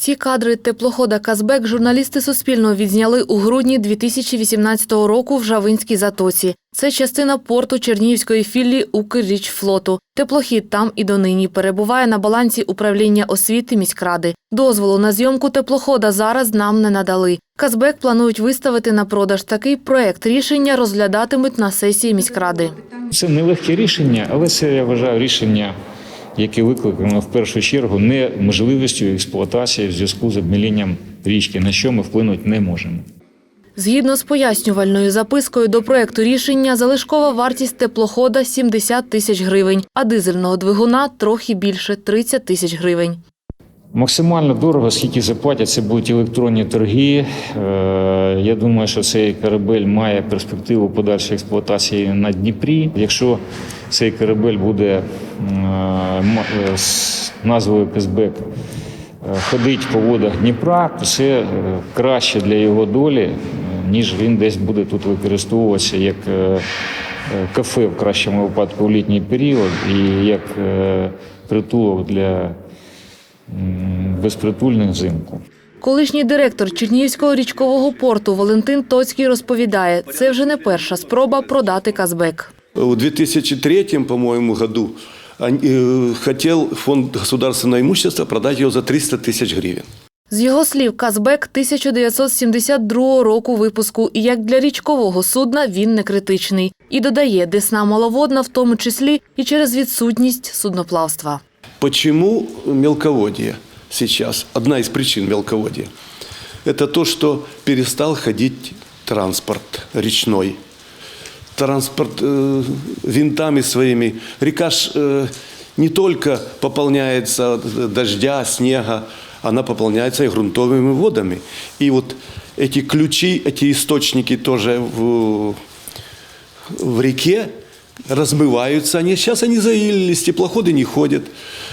Ці кадри теплохода Казбек журналісти Суспільного відзняли у грудні 2018 року в Жавинській затоці. Це частина порту Чернігівської філії Укррічфлоту. Теплохід там і донині перебуває на балансі управління освіти міськради. Дозволу на зйомку теплохода зараз нам не надали. Казбек планують виставити на продаж такий проект. Рішення розглядатимуть на сесії міськради. Це нелегке рішення, але це я вважаю рішення, яке викликано в першу чергу неможливістю експлуатації в зв'язку з обмілінням річки, на що ми вплинути не можемо. Згідно з пояснювальною запискою до проекту рішення, залишкова вартість теплохода 70 тисяч гривень, а дизельного двигуна трохи більше 30 тисяч гривень. Максимально дорого, скільки заплатять, це будуть електронні торги. Е, Я думаю, що цей корабель має перспективу подальшої експлуатації на Дніпрі. Якщо цей корабель буде е, з назвою Казбек е, ходить по водах Дніпра, це е, краще для його долі, ніж він десь буде тут використовуватися як кафе в кращому випадку у літній період і як притулок для безпритульних взимку. Колишній директор Чернігівського річкового порту Валентин Тоцький розповідає, це вже не перша спроба продати Казбек. В 2003, по-моему, году они, э, хотел фонд государственного имущества продать ее за 300 тысяч гривен. З його слів, Казбек 1972 року випуску, і як для річкового судна він не критичний. І додає, десна маловодна, в тому числі і через відсутність судноплавства. Почему мелководье сейчас? Одна из причин мелководья. Это то, что перестал ходить транспорт речной. Транспорт э, винтами своими. Река ж э, не только пополняется от дождя, снега, она пополняется и грунтовыми водами. И вот эти ключи, эти источники тоже в, в реке размываются. Они, сейчас они заились, теплоходы не ходят,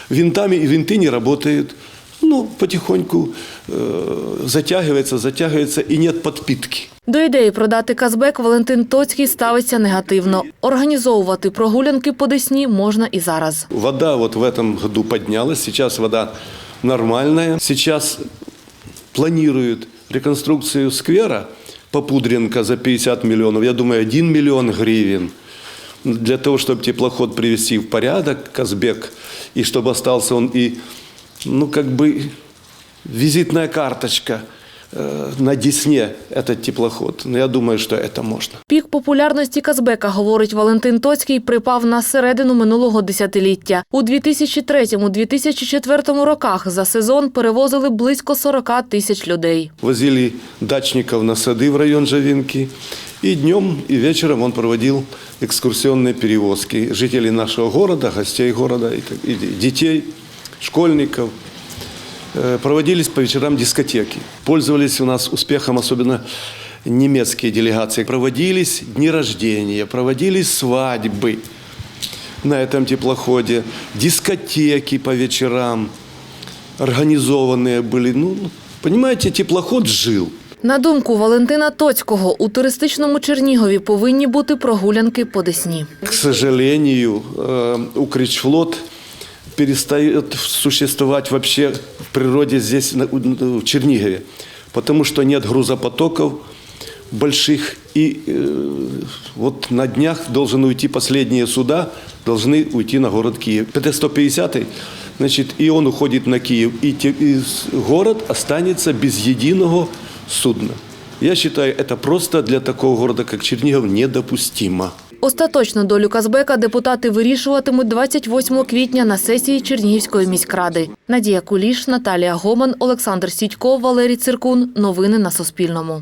винтами и винты не работают. Ну, потихоньку э, затягивается, затягивается, и нет подпитки. До ідеї продати Казбек Валентин Тоцький ставиться негативно. Організовувати прогулянки по Десні можна і зараз. Вода вот в этом году поднялась, сейчас вода нормальная. Сейчас планируют реконструкцию сквера Попудренко за 50 миллионов. Я думаю, 1 миллион гривен. Для того, чтобы теплоход привести в порядок, Казбек, и чтобы остался он и, ну, как бы, визитная карточка э, на Десне, этот теплоход. Но я думаю, что это можно. Пік популярності Казбека, говорить Валентин Тоцький, припав на середину минулого десятиліття. У 2003-2004 роках за сезон перевозили близько 40 тисяч людей. Возили дачников на сады в район Жавинки. И днем, и вечером он проводил экскурсионные перевозки жителей нашего города, гостей города, и, так- и детей, школьников. Э, Проводились по вечерам дискотеки. Пользовались у нас успехом особенно немецкие делегации. Проводились дни рождения, проводились свадьбы на этом теплоходе, дискотеки по вечерам организованные были. Ну, понимаете, теплоход жил. На думку Валентина Тоцького, у туристичному Чернігові повинні бути прогулянки по Десні. К сожалению, э, Укричфлот перестает существовать вообще в природе здесь, в Чернигове, потому что нет грузопотоков больших. И э, вот на днях должен уйти последние суда, должны уйти на город Киев. ПТ-150, значит, и он уходит на Киев. И, те- и город останется без единого судна. Я считаю, это просто для такого города, как Чернигов, недопустимо. Остаточну долю Казбека депутати вирішуватимуть 28 квітня на сесії Чернігівської міськради. Надія Куліш, Наталія Гоман, Олександр Сідько, Валерій Циркун. Новини на Суспільному.